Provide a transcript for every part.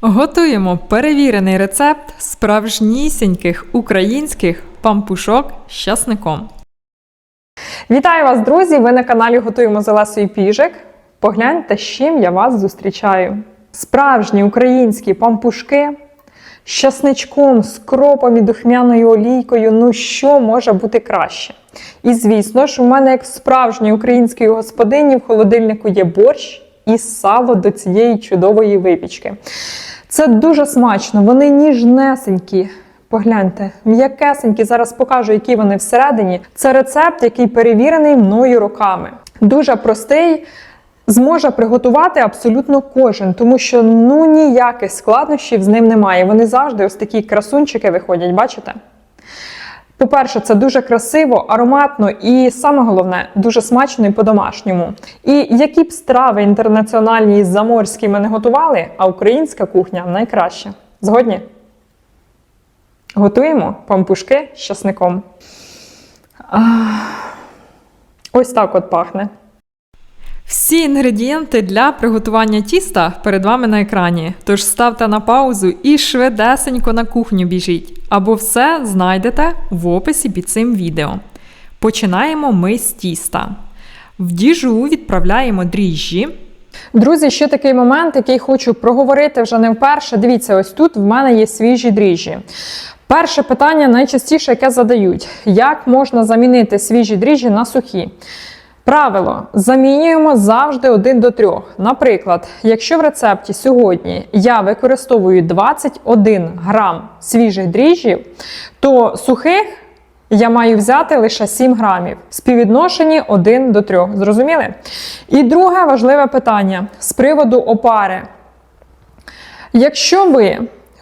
Готуємо перевірений рецепт справжнісіньких українських пампушок з часником. Вітаю вас, друзі! Ви на каналі Готуємо з Олесою Піжик. Погляньте, з чим я вас зустрічаю. Справжні українські пампушки з часничком, з кропом і духмяною олійкою. Ну що може бути краще? І звісно ж, у мене, як в справжньої української господині, в холодильнику є борщ і сало до цієї чудової випічки. Це дуже смачно, вони ніжнесенькі. Погляньте, м'якесенькі. Зараз покажу, які вони всередині. Це рецепт, який перевірений мною роками. Дуже простий, зможе приготувати абсолютно кожен, тому що ну ніяких складнощів з ним немає. Вони завжди ось такі красунчики виходять, бачите? По-перше, це дуже красиво, ароматно і саме головне, дуже смачно і по-домашньому. І які б страви інтернаціональні і заморські ми не готували, а українська кухня найкраща. Згодні? Готуємо пампушки з часником. Ось так от пахне. Всі інгредієнти для приготування тіста перед вами на екрані. Тож ставте на паузу і швидесенько на кухню біжіть. Або все знайдете в описі під цим відео. Починаємо ми з тіста. В діжу відправляємо дріжджі. Друзі, ще такий момент, який хочу проговорити вже не вперше. Дивіться, ось тут в мене є свіжі дріжджі. Перше питання найчастіше, яке задають: як можна замінити свіжі дріжджі на сухі? Правило замінюємо завжди один до трьох. Наприклад, якщо в рецепті сьогодні я використовую 21 грам свіжих дріжджів, то сухих я маю взяти лише 7 грамів. Співвідношенні 1 до 3. Зрозуміли? І друге важливе питання з приводу опари. Якщо ви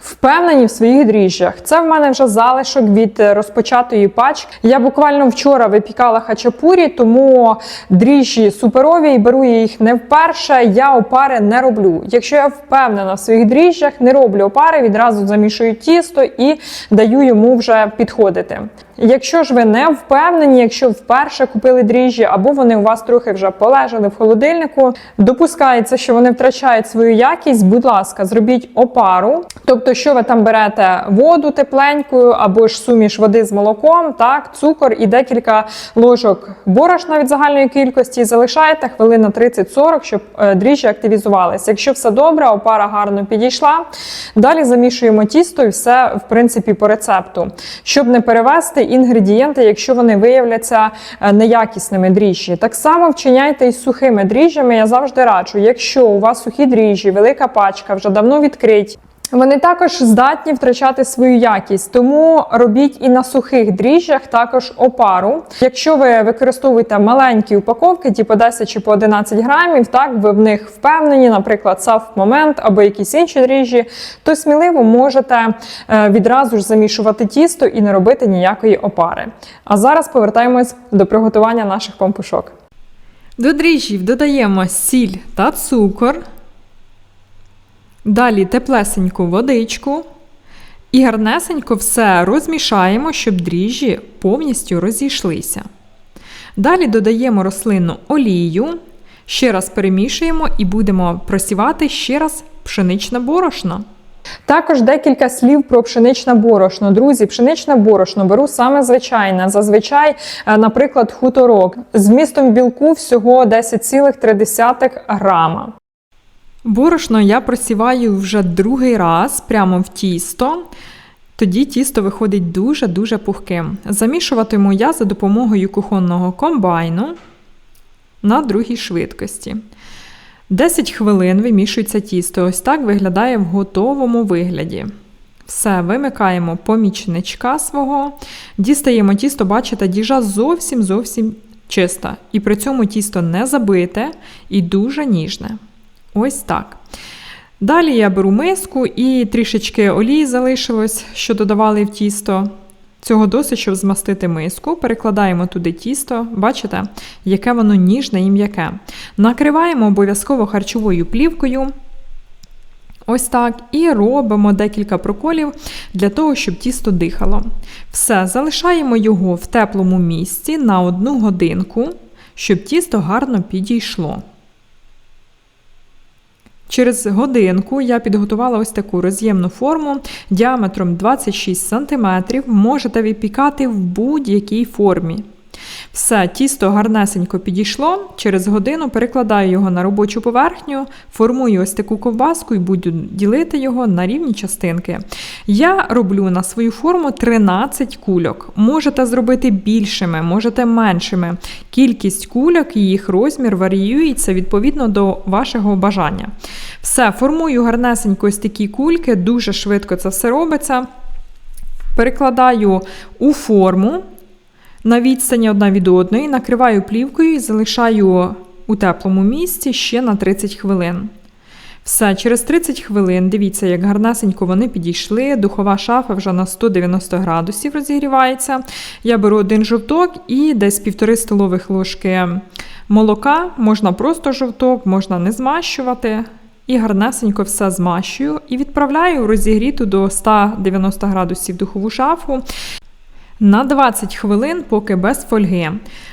впевнені в своїх дріжджах, це в мене вже залишок від е, розпочатої пачки. Я буквально вчора випікала хачапурі, тому дріжджі суперові і беру я їх не вперше. Я опари не роблю. Якщо я впевнена в своїх дріжджах, не роблю опари, відразу замішую тісто і даю йому вже підходити. Якщо ж ви не впевнені, якщо вперше купили дріжджі, або вони у вас трохи вже полежали в холодильнику, допускається, що вони втрачають свою якість. Будь ласка, зробіть опару. Тобто, що ви там берете воду тепленькою, або ж суміш води з молоком, так, цукор і декілька ложок борошна від загальної кількості, залишаєте хвилин на 30-40, щоб е, дріжджі активізувалися. Якщо все добре, опара гарно підійшла. Далі замішуємо тісто і все, в принципі, по рецепту, щоб не перевести інгредієнти, якщо вони виявляться е, неякісними дріжджі. Так само вчиняйте із сухими дріжджами. Я завжди раджу, якщо у вас сухі дріжджі, велика пачка, вже давно відкриті. Вони також здатні втрачати свою якість, тому робіть і на сухих дріжджах також опару. Якщо ви використовуєте маленькі упаковки, типу 10 чи по 11 грамів, так ви в них впевнені, наприклад, сав або якісь інші дріжджі, то сміливо можете е, відразу ж замішувати тісто і не робити ніякої опари. А зараз повертаємось до приготування наших пампушок. До дріжджів додаємо сіль та цукор. Далі теплесеньку водичку. І гарнесенько все розмішаємо, щоб дріжджі повністю розійшлися. Далі додаємо рослинну олію, ще раз перемішуємо і будемо просівати ще раз пшеничне борошно. Також декілька слів про пшеничне борошно. Друзі, пшеничне борошно беру саме звичайне. Зазвичай, е, наприклад, хуторок з вмістом білку всього 10,3 грама. Борошно я просіваю вже другий раз прямо в тісто. Тоді тісто виходить дуже-дуже пухким. Замішуватиму я за допомогою кухонного комбайну на другій швидкості. 10 хвилин вимішується тісто. Ось так виглядає в готовому вигляді. Все, вимикаємо помічничка свого, дістаємо тісто, бачите, діжа зовсім зовсім чиста. І при цьому тісто не забите і дуже ніжне. Ось так. Далі я беру миску і трішечки олії залишилось, що додавали в тісто. Цього досить, щоб змастити миску. Перекладаємо туди тісто, бачите, яке воно ніжне і м'яке. Накриваємо обов'язково харчовою плівкою. Ось так. І робимо декілька проколів для того, щоб тісто дихало. Все, залишаємо його в теплому місці на одну годинку, щоб тісто гарно підійшло. Через годинку я підготувала ось таку роз'ємну форму діаметром 26 см. Можете випікати в будь-якій формі. Все, тісто гарнесенько підійшло. Через годину перекладаю його на робочу поверхню, формую ось таку ковбаску і буду ділити його на рівні частинки. Я роблю на свою форму 13 кульок. Можете зробити більшими, можете меншими. Кількість кульок і їх розмір варіюється відповідно до вашого бажання. Все, формую гарнесенько ось такі кульки, дуже швидко це все робиться. Перекладаю у форму на відстані одна від одної, накриваю плівкою і залишаю у теплому місці ще на 30 хвилин. Все, через 30 хвилин, дивіться, як гарнесенько вони підійшли. Духова шафа вже на 190 градусів розігрівається. Я беру один жовток і десь півтори столових ложки молока. Можна просто жовток, можна не змащувати. І гарнесенько все змащую і відправляю розігріту до 190 градусів духову шафу на 20 хвилин, поки без фольги.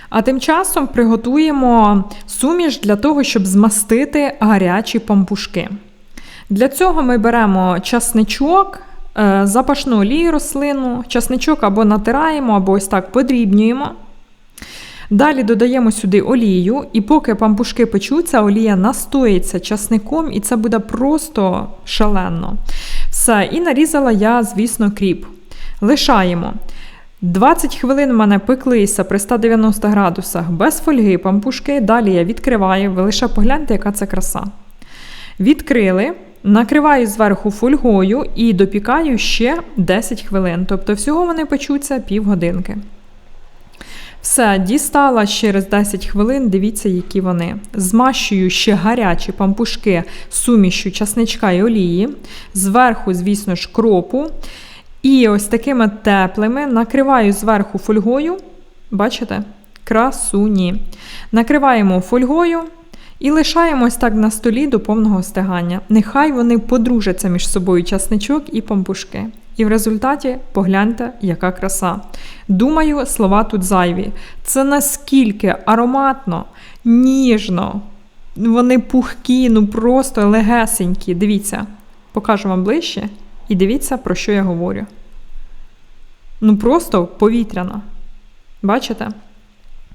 А тим часом приготуємо суміш для того, щоб змастити гарячі пампушки. Для цього ми беремо часничок, е, запашну олію рослину, часничок або натираємо, або ось так подрібнюємо. Далі додаємо сюди олію, і поки пампушки печуться, олія настоїться часником, і це буде просто шалено. Все, і нарізала я, звісно, кріп. Лишаємо. 20 хвилин мене пеклися при 190 градусах без фольги пампушки. Далі я відкриваю, ви лише погляньте, яка це краса. Відкрили, накриваю зверху фольгою і допікаю ще 10 хвилин. Тобто, всього вони печуться півгодинки. Все, дістала через 10 хвилин, дивіться, які вони. Змащую ще гарячі пампушки сумішю часничка і олії. Зверху, звісно ж, кропу. І ось такими теплими накриваю зверху фольгою. Бачите? Красуні. Накриваємо фольгою і лишаємо ось так на столі до повного стигання. Нехай вони подружаться між собою часничок і пампушки. І в результаті погляньте, яка краса. Думаю, слова тут зайві. Це наскільки ароматно, ніжно, вони пухкі, ну просто легесенькі. Дивіться, покажу вам ближче. І дивіться, про що я говорю. Ну, просто повітряно. Бачите?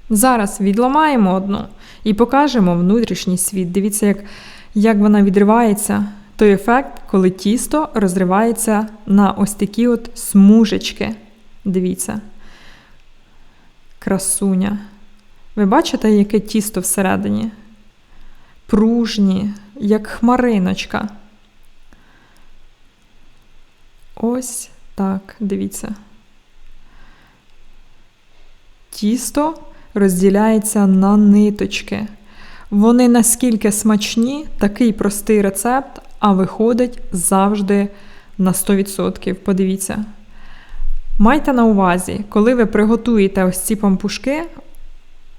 Зараз відламаємо одну і покажемо внутрішній світ. Дивіться, як, як вона відривається. Той ефект, коли тісто розривається на ось такі от смужечки. Дивіться. Красуня. Ви бачите, яке тісто всередині? Пружні, як хмариночка. Ось так, дивіться. Тісто розділяється на ниточки. Вони наскільки смачні, такий простий рецепт, а виходить завжди на 100%. Подивіться. Майте на увазі, коли ви приготуєте ось ці пампушки,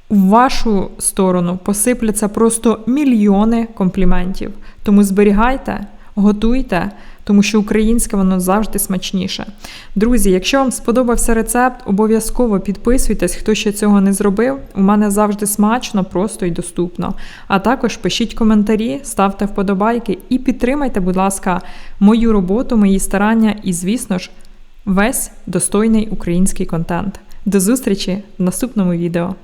в вашу сторону посипляться просто мільйони компліментів. Тому зберігайте, готуйте тому що українське воно завжди смачніше. Друзі, якщо вам сподобався рецепт, обов'язково підписуйтесь, хто ще цього не зробив. У мене завжди смачно, просто і доступно. А також пишіть коментарі, ставте вподобайки і підтримайте, будь ласка, мою роботу, мої старання і, звісно ж, весь достойний український контент. До зустрічі в наступному відео.